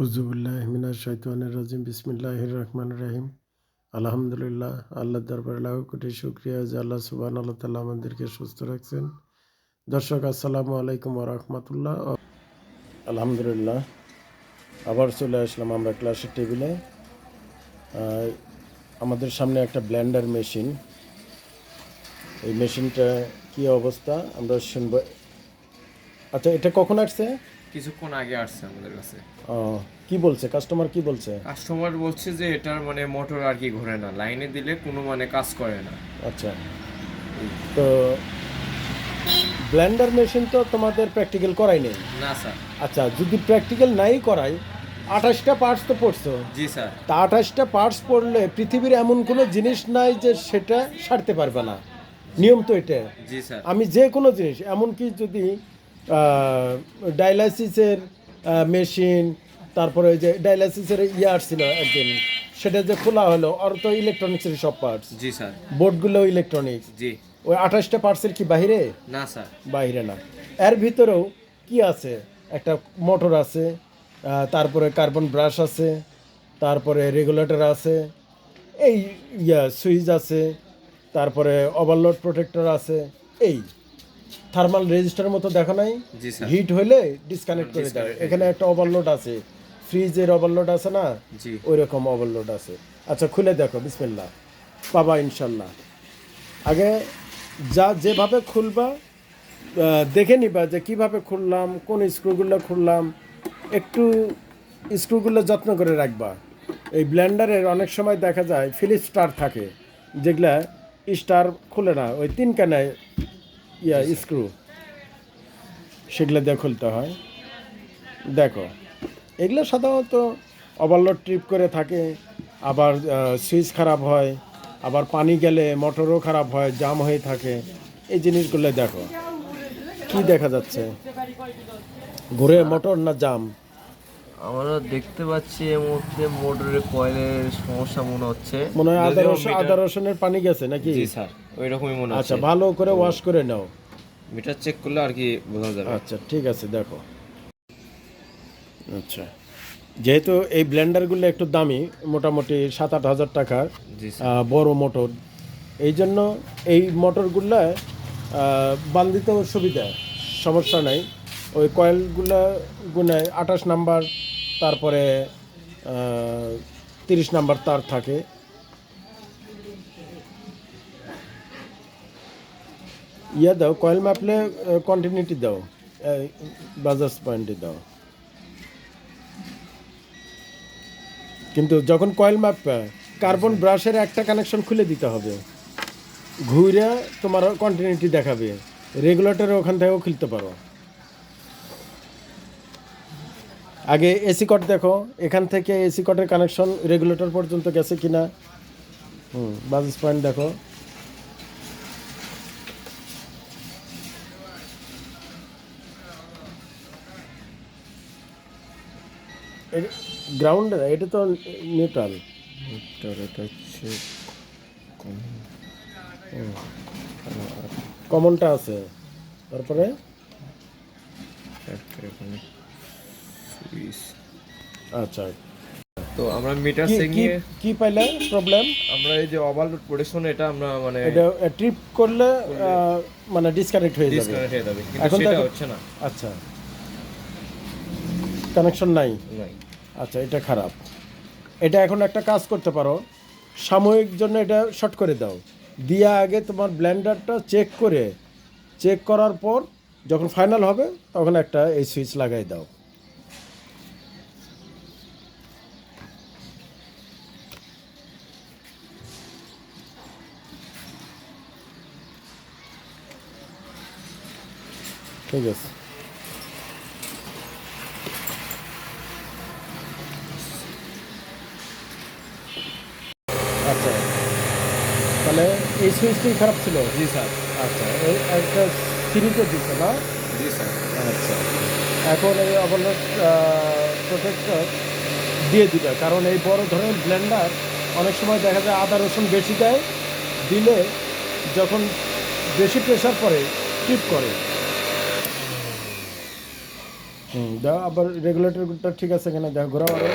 আউজুবিল্লাহ মিনাশ শৈতানির রাজিম বিসমিল্লাহির রহমান রহিম আলহামদুলিল্লাহ আল্লাহ দরবার লাখ কোটি শুক্রিয়া যে আল্লাহ সুবাহ আল্লাহ তাল্লাহ আমাদেরকে সুস্থ রাখছেন। দর্শক, আসসালামু আলাইকুম রহমতুল্লাহ। আলহামদুলিল্লাহ, আবার চলে আসলাম আমরা ক্লাসের টেবিলে। আমাদের সামনে একটা ব্ল্যান্ডার মেশিন। এই মেশিনটা কি অবস্থা? আমরা শুনব। আচ্ছা এটা কখন আসছে? কিছুক্ষণ আগে আসছে আমাদের কাছে। ও, কি বলছে? কাস্টমার কি বলছে? কাস্টমার বলছে যে এটার মানে মোটর আর কি ঘোরে না। লাইনে দিলে কোনো মানে কাজ করে না। আচ্ছা। তো ব্লেন্ডার মেশিন তো তোমাদের প্র্যাকটিক্যাল করাই নেই? না স্যার আচ্ছা যদি প্র্যাকটিক্যাল নাই করাই আঠাশটা পার্টস তো পড়ছো। জি স্যার তা আঠাশটা পার্টস পড়লে পৃথিবীর এমন কোনো জিনিস নাই যে সেটা সারতে পারবে না। নিয়ম তো এটা জি স্যার আমি যে কোনো জিনিস এমনকি যদি ডায়ালাইসিসের মেশিন তারপরে ওই যে ডায়ালাইসিসের ইয়ে আসছিল একদিন সেটা যে খোলা হলো আর তো ইলেকট্রনিক্সের সব পার্টস জি স্যার। বোর্ডগুলো ইলেকট্রনিক্স জি। ওই আঠাশটা পার্টসের কি বাহিরে না স্যার। বাইরে না। এর ভিতরেও কি আছে? একটা মোটর আছে তারপরে কার্বন ব্রাশ আছে তারপরে রেগুলেটর আছে এই ইয়া সুইচ আছে তারপরে ওভারলোড প্রোটেক্টর আছে এই। থার্মাল রেজিস্টার মতো দেখো নাই? হিট হলে ডিসকানেক্ট করে দেয় এখানে একটা ওভারলোড আছে। ফ্রিজের ওভারলোড আছে না? ওই রকম ওভারলোড আছে। আচ্ছা খুলে দেখো বিসমিল্লা পাবা ইনশাল্লাহ। আগে যা যেভাবে খুলবা দেখে নিবা যে কীভাবে খুললাম কোন স্ক্রুগুলো খুললাম একটু স্ক্রুগুলো যত্ন করে রাখবা। এই ব্লেন্ডারের অনেক সময় দেখা যায় ফিলিপ স্টার থাকে যেগুলা স্টার খুলে না। ওই তিন কানায় ইয়া স্ক্রু সেগুলো দিয়ে খুলতে হয়। দেখো, এগুলো সাধারণত ওভারলোড ট্রিপ করে থাকে, আবার সুইচ খারাপ হয়, আবার পানি গেলে মোটরও খারাপ হয় জাম হয়ে থাকে। এই জিনিসগুলো দেখো। কি দেখা যাচ্ছে? ঘুরে মোটর না জাম আমরা দেখতে পাচ্ছি এর মধ্যে মোটরের কয়েলের সমস্যা মনে হচ্ছে। মনে হয় আদা রসুন আদা রসুনের পানি গেছে নাকি? জি স্যার ওই রকমই মনে হচ্ছে। আচ্ছা ভালো করে ওয়াশ করে নাও। মিটার চেক করলে আর কি বোঝা যাবে। আচ্ছা ঠিক আছে দেখো। আচ্ছা যেহেতু এই ব্লেন্ডারগুলো একটু দামি মোটামুটি সাত আট হাজার টাকার জি স্যার। আহ, বড় মোটর এই জন্য এই মোটরগুলা বান্ধিতেও সুবিধা সমস্যা নাই। ওই কয়েলগুলা গুনে আঠাশ নাম্বার তারপরে তিরিশ নাম্বার তার থাকে। ইয়ে দাও, কয়েল মাপলে কন্টিনিউটি দাও বাজাজ পয়েন্টে দাও। কিন্তু যখন কয়েল মাপবে কার্বন ব্রাশের একটা কানেকশন খুলে দিতে হবে। ঘুরে তোমার কন্টিনিউটি দেখাবে। রেগুলেটর ওখান থেকেও খুলতে পারো। আগে এসি কট দেখো এখান থেকে এসি কটের কানেকশন রেগুলেটর পর্যন্ত গেছে কিনা? হুম বাজাজ পয়েন্ট দেখো। গ্রাউন্ড এটা তো নিউট্রাল কমনটা আছে। তারপরে? আচ্ছা। তো আমরা মিটার কি কি পাইলে? প্রবলেম আমরা এই যে ওভারলোড প্রোটেকশন এটা আমরা মানে এটা ট্রিপ করলে মানে ডিসকানেক্ট হয়ে যাবে। ডিসকানেক্ট হয়ে যাবে। কিন্তু এখন সেটা হচ্ছে না। আচ্ছা। কানেকশন নাই। নাই। আচ্ছা এটা খারাপ। এটা এখন একটা কাজ করতে পারো। সাময়িক জন্য এটা শর্ট করে দাও। দিয়ে আগে তোমার ব্লেন্ডারটা চেক করে চেক করার পর যখন ফাইনাল হবে তখন একটা এই সুইচ লাগাই দাও। ঠিক আছে। আচ্ছা। তাহলে এই সুইচটি খারাপ ছিল? জি স্যার। আচ্ছা এই একটা সিরিজও দিচ্ছে না? জি স্যার। আচ্ছা। এখন এই ওভারলোড প্রোটেক্টর দিয়ে দিবে। কারণ এই বড় ধরনের ব্লেন্ডার অনেক সময় দেখা যায় আদা রসুন বেশি দেয় দিলে যখন বেশি প্রেশার পড়ে টিপ করে। হুম দাও আবার রেগুলেটরটা ঠিক আছে কিনা? দেখো ঘোরাও আরও।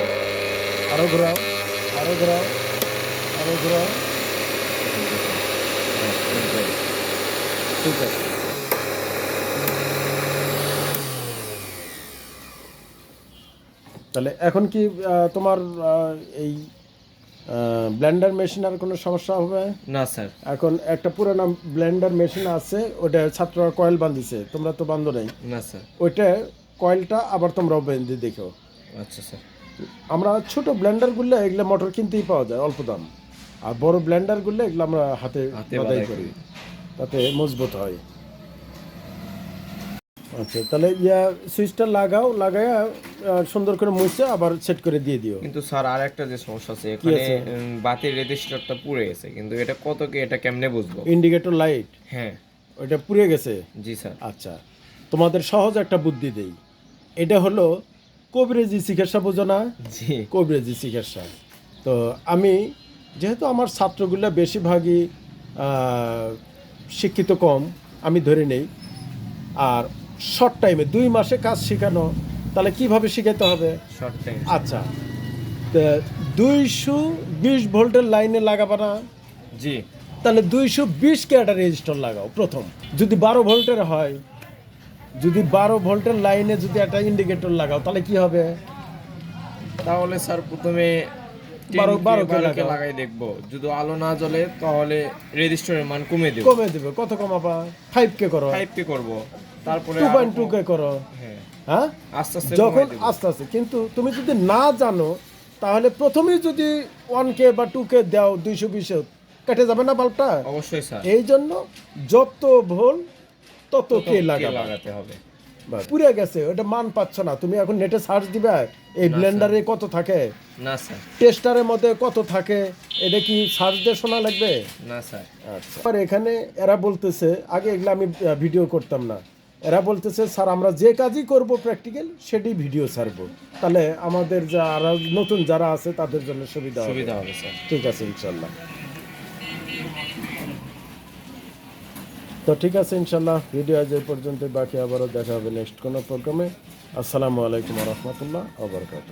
আরও ঘোরাও আরও ঘোরাও আরও ঘোরাও। ঠিক আছে। তাহলে এখন কি তোমার এই ব্লেন্ডার মেশিন আর কোনো সমস্যা হবে? না স্যার। এখন একটা পুরানো ব্লেন্ডার মেশিন আছে ওটা ছাত্ররা কয়েল বাঁধিছে তোমরা তো বান্ধো নাই। না স্যার। ওইটা কয়েলটা আবার তোমরাও বেঁধে দেখো। আচ্ছা স্যার। আমরা ছোট ব্লেন্ডারগুলো এগুলো মোটর কিনতেই পাওয়া যায় অল্প দাম। আর বড় ব্লেন্ডারগুলো এগুলো আমরা হাতে বাদাই করি। তাতে মজবুত হয়। আচ্ছা তাহলে ইয়া সুইচটা লাগাও লাগায়া সুন্দর করে মুছে আবার সেট করে দিয়ে দিও। কিন্তু স্যার আর একটা যে সমস্যা আছে এখানে বাতির রেজিস্টারটা পুড়ে গেছে কিন্তু এটা কত কি এটা কেমনে বুঝব? ইন্ডিকেটর লাইট হ্যাঁ। ওইটা পুড়ে গেছে? জি স্যার। আচ্ছা তোমাদের সহজ একটা বুদ্ধি দেই। এটা হলো কবিরেজি চিকিৎসা বোঝো না। জি। কবিরাজি চিকিৎসা তো আমি যেহেতু আমার ছাত্রগুলো বেশিরভাগই শিক্ষিত কম আমি ধরে নেই। আর শর্ট টাইমে দুই মাসে কাজ শেখানো তাহলে কীভাবে শেখাতে হবে? শর্ট টাইম আচ্ছা। দুইশো বিশ ভোল্টের লাইনে লাগাবা না। জি। তাহলে দুইশো বিশ কে একটা রেজিস্টার লাগাও প্রথম। যদি বারো ভোল্টের হয় যদি বারো ভোল্টের লাইনে যদি একটা ইন্ডিকেটর লাগাও তাহলে কি হবে? তাহলে স্যার প্রথমে বারো- 10 বারো কে কে বারো কে লাগাও। লাগাই দেখব। যদি আলো না জ্বলে তাহলে রেজিস্টারের মান কমে দেবো। কমে দেবে। কত কমাবা? ফাইভ কে করো। ফাইভ কে করব। তারপরে টু পয়েন্ট টু কে করো। হ্যাঁ। হ্যাঁ? আস্তে আস্তে যখন আস্তে আস্তে। কিন্তু তুমি যদি না জানো তাহলে প্রথমেই যদি ওয়ান কে বা টু কে দাও দুইশো বিশে কেটে যাবে না বাল্বটা অবশ্যই স্যার। এই জন্য যত ভোল তত কে লাগাতে হবে। পুড়ে গেছে ওটা মান পাচ্ছ না। তুমি এখন নেটে সার্চ দিবে এই ব্লেন্ডারে কত থাকে? না স্যার টেস্টারের মধ্যে কত থাকে? এটা কি সার্চ দিয়ে শোনা লাগবে? না স্যার আচ্ছা। আর এখানে এরা বলতেছে আগে এগুলো আমি ভিডিও করতাম না। এরা বলতেছে স্যার আমরা যে কাজই করব প্র্যাকটিক্যাল সেটি ভিডিও ছাড়বো। তাহলে আমাদের যারা নতুন যারা আছে তাদের জন্য সুবিধা সুবিধা হবে স্যার ঠিক আছে ইনশাল্লাহ। তো ঠিক আছে ইনশাল্লাহ ভিডিও আজ এই পর্যন্ত বাকি আবারও দেখা হবে নেক্সট কোনো প্রোগ্রামে আসসালামু আলাইকুম রহমতুল্লাহ আবরকাত